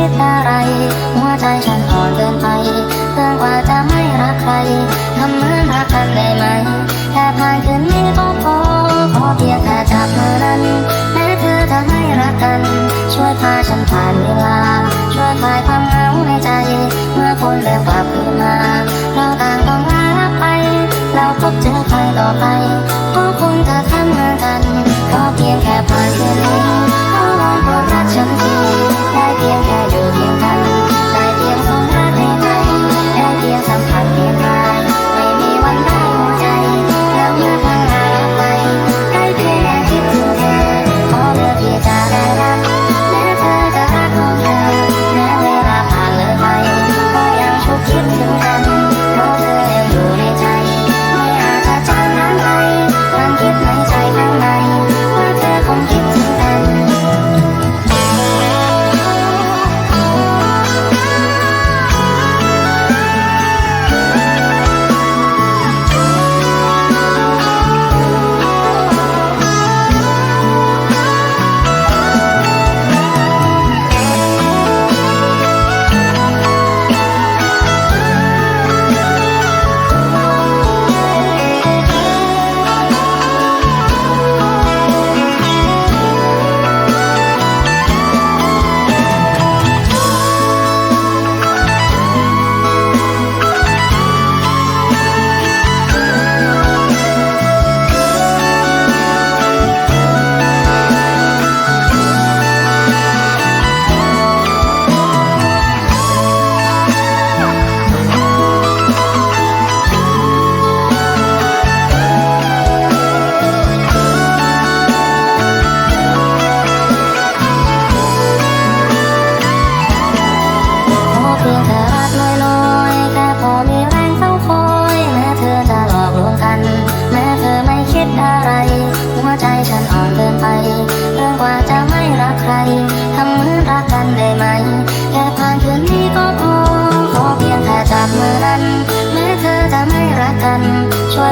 คิดอะไร หัวใจฉันอ่อนเกินไปเกินกว่าจะไม่รักใครทำเหมือนรักกันได้ไหมแค่ผ่านคืนนี้ก็พอขอเพียงแค่จับมือนั้นแม้เธอจะไม่รักกัน ช่วยพาฉันผ่านเวลา ช่วยคลายความเหงาในใจ เมื่อคนเริ่มกลับคืนมา เราต่างต้องลาไป เราพบเจอใครต่อไป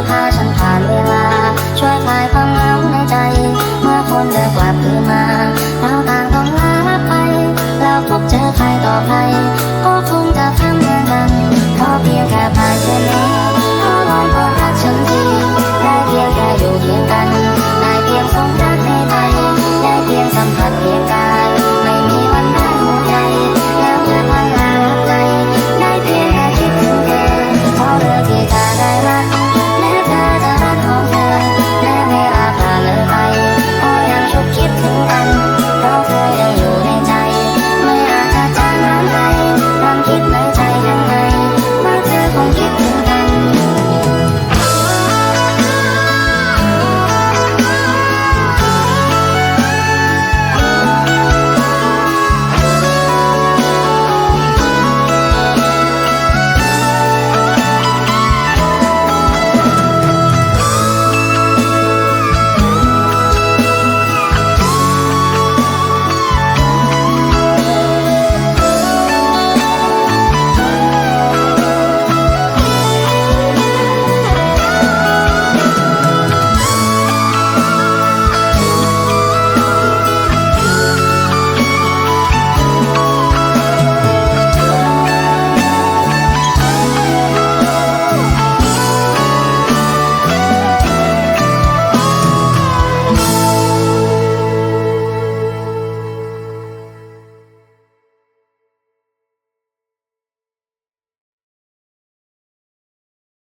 พาฉันผ่านเวลา ช่วยคลายความเหงาในใจ เมื่อคนเดิกลา